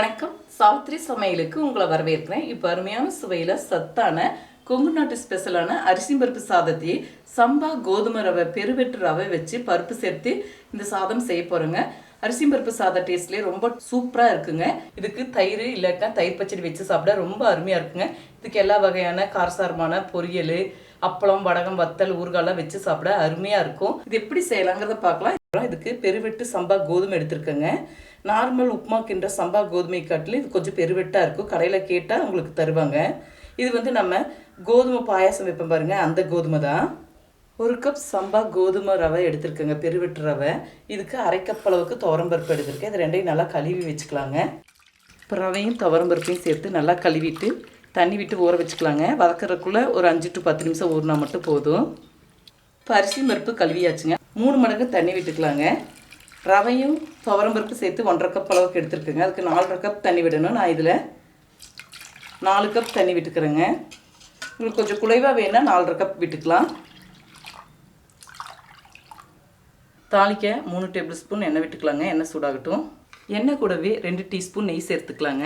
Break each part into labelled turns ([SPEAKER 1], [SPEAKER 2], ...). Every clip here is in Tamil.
[SPEAKER 1] வணக்கம். சாவித்ரி சமையலுக்கு உங்களை வரவேற்கிறேன். இப்போ அருமையான சுவையில் சத்தான கொங்கு நாட்டு ஸ்பெஷலான அரிசி பருப்பு சாதத்தையே சம்பா கோதுமை ரவை பெருவெட்டு ரவை வச்சு பருப்பு சேர்த்து இந்த சாதம் செய்ய போகிறோங்க அரிசி பருப்பு சாத டேஸ்ட்லேயே ரொம்ப சூப்பராக இருக்குங்க. இதுக்கு தயிர் இல்லாட்டா தயிர் பச்சடி வச்சு சாப்பிட ரொம்ப அருமையாக இருக்குங்க. இதுக்கு எல்லா வகையான காரசாரமான பொரியல் அப்பளம் வடகம் வத்தல் ஊறுகாலாம் வச்சு சாப்பிட அருமையாக இருக்கும். இது எப்படி செய்யலாங்கிறத பார்க்கலாம். இதுக்கு பெருவெட்டு சம்பா கோதுமை எடுத்திருக்கேங்க. நார்மல் உப்புமா கிண்டுற சம்பா கோதுமை காட்டிலும் இது கொஞ்சம் பெருவெட்டாக இருக்கும். கடையில் கேட்டால் உங்களுக்கு தருவாங்க. இது வந்து நம்ம கோதுமை பாயாசம் வைப்போம் பாருங்க. அந்த கோதுமை தான். ஒரு கப் சம்பா கோதுமை ரவை எடுத்திருக்கேங்க. பெருவெட்டு ரவை. இதுக்கு அரை கப் அளவுக்கு துவரம்பருப்பு எடுத்திருக்கேன். இது ரெண்டையும் நல்லா கழுவி வச்சுக்கலாங்க. இப்போ ரவையும் துவரம்பருப்பையும் சேர்த்து நல்லா கழுவிட்டு தண்ணி விட்டு ஊற வச்சுக்கலாங்க. வதக்கிறதுக்குள்ளே ஒரு அஞ்சு டு பத்து நிமிஷம் ஊறினா மட்டும் போதும். இப்போ அரிசி பருப்பு கழுவியாச்சுங்க. மூணு மடங்கு தண்ணி விட்டுக்கலாங்க. ரவையும் துவரம்பருப்பு சேர்த்து ஒன்றரை கப் அளவுக்கு எடுத்துருக்குங்க. அதுக்கு நாலரை கப் தண்ணி விடணும். நான் இதில் நாலு கப் தண்ணி விட்டுக்கிறேங்க. உங்களுக்கு கொஞ்சம் குறைவாக வேணால் நாலரை கப் விட்டுக்கலாம். தாளிக்க மூணு டேபிள் ஸ்பூன் எண்ணெய் விட்டுக்கலாங்க. எண்ணெய் சூடாகட்டும். எண்ணெய் கூடவே ரெண்டு டீஸ்பூன் நெய் சேர்த்துக்கலாங்க.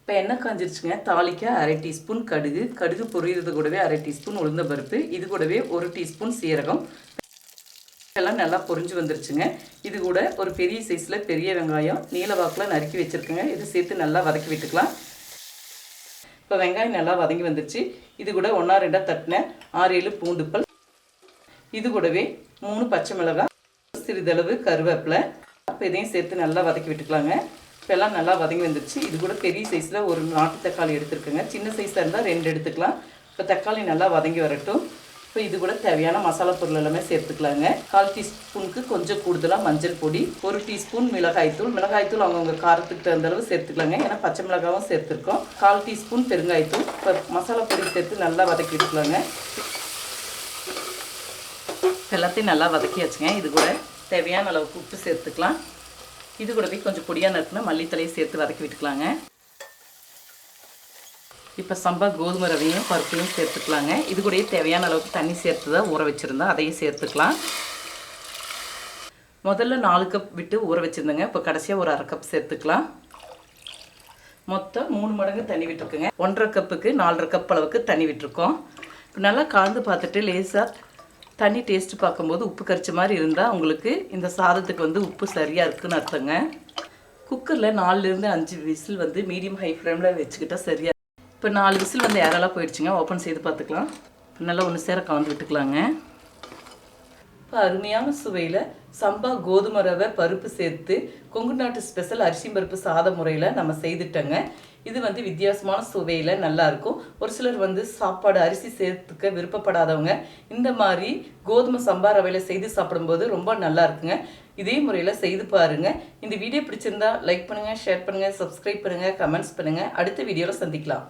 [SPEAKER 1] இப்போ எண்ணெய் காஞ்சிருச்சுங்க. தாளிக்க அரை டீஸ்பூன் கடுகு. கடுகு பொரியிறது கூடவே அரை டீஸ்பூன் உளுந்த பருப்பு. இது கூடவே ஒரு டீஸ்பூன் சீரகம். எல்லாம் நல்லா பொறிஞ்சு வந்துருச்சுங்க. இது கூட ஒரு பெரிய சைஸில் பெரிய வெங்காயம் நீல வாக்கில் நறுக்கி வச்சுருக்குங்க. இது சேர்த்து நல்லா வதக்கி விட்டுக்கலாம். இப்போ வெங்காயம் நல்லா வதங்கி வந்துருச்சு. இது கூட ஒன்றா ரெண்டாக தட்டின ஆறு ஏழு பூண்டுப்பல் இது கூடவே மூணு பச்சை மிளகாய் சிறிதளவு கருவேப்பிலை. இப்போ இதையும் சேர்த்து நல்லா வதக்கி விட்டுக்கலாங்க. இப்போ எல்லாம் நல்லா வதங்கி வந்துருச்சு. இது கூட பெரிய சைஸில் ஒரு நாட்டு தக்காளி எடுத்துருக்குங்க. சின்ன சைஸாக இருந்தால் ரெண்டு எடுத்துக்கலாம். இப்போ தக்காளி நல்லா வதங்கி வரட்டும். இப்போ இது கூட தேவையான மசாலா பொருள் எல்லாமே சேர்த்துக்கலாங்க. கால் டீஸ்பூனுக்கு கொஞ்சம் கூடுதலாக மஞ்சள் பொடி ஒரு டீஸ்பூன் மிளகாய்த்தூள் மிளகாய்த்தூள் அவங்கவுங்க காரத்துக்கு தகுந்த அளவு சேர்த்துக்கலாங்க. ஏன்னா பச்சை மிளகாவும் சேர்த்துருக்கோம். கால் டீஸ்பூன் பெருங்காயத்தூள் இப்போ மசாலா பொடி சேர்த்து நல்லா வதக்கி விட்டுக்கலாங்க எல்லாத்தையும் நல்லா வதக்கியாச்சுங்க. இது கூட தேவையான அளவுக்கு உப்பு சேர்த்துக்கலாம். இது கூடவே கொஞ்சம் பொடியாக நறுக்குனா மல்லித்தலையை சேர்த்து வதக்கி விட்டுக்கலாங்க. இப்போ சம்பா கோதுமை ரவையும் பருப்பையும் சேர்த்துக்கலாங்க. இது கூடயே தேவையான அளவுக்கு தண்ணி சேர்த்து தான் ஊற வச்சுருந்தோம் அதையும் சேர்த்துக்கலாம். முதல்ல நாலு கப் விட்டு ஊற வச்சுருந்தேங்க. இப்போ கடைசியாக ஒரு அரை கப் சேர்த்துக்கலாம். மொத்தம் மூணு மடங்கு தண்ணி விட்டுருக்குங்க. ஒன்றரை கப்புக்கு நாலரை கப் அளவுக்கு தண்ணி விட்டுருக்கோம். இப்போ நல்லா கலந்து பார்த்துட்டு லேசாக தண்ணி டேஸ்ட் பார்க்கும்போது உப்பு கரிச்ச மாதிரி இருந்தால் உங்களுக்கு இந்த சாதத்துக்கு வந்து உப்பு சரியாக இருக்குன்னு அர்த்தங்க. குக்கரில் நாலுலேருந்து அஞ்சு விசில் வந்து மீடியம் ஹை ஃப்ளேமில் வச்சுக்கிட்டா சரியாக இப்போ நாலு விசில் வந்து ஏரெல்லாம் போயிடுச்சுங்க. ஓப்பன் செய்து பார்த்துக்கலாம். நல்லா ஒன்று சேர கலந்து விட்டுக்கலாங்க. இப்போ அருமையான சுவையில் சம்பா கோதுமை ரவை பருப்பு சேர்த்து கொங்கு நாட்டு ஸ்பெஷல் அரிசி பருப்பு சாத முறையில் நம்ம செய்துட்டோங்க. இது வந்து வித்தியாசமான சுவையில் நல்லாயிருக்கும் ஒரு சிலர் வந்து சாப்பாடு அரிசி சேர்த்துக்க விருப்பப்படாதவங்க இந்த மாதிரி கோதுமை சம்பா ரவையில் செய்து சாப்பிடும்போது ரொம்ப நல்லா இருக்குங்க. இதே முறையில் செய்து பாருங்க. இந்த வீடியோ பிடிச்சிருந்தா லைக் பண்ணுங்கள் ஷேர் பண்ணுங்கள் சப்ஸ்கிரைப் பண்ணுங்கள் கமெண்ட்ஸ் பண்ணுங்கள் அடுத்த வீடியோவில் சந்திக்கலாம்.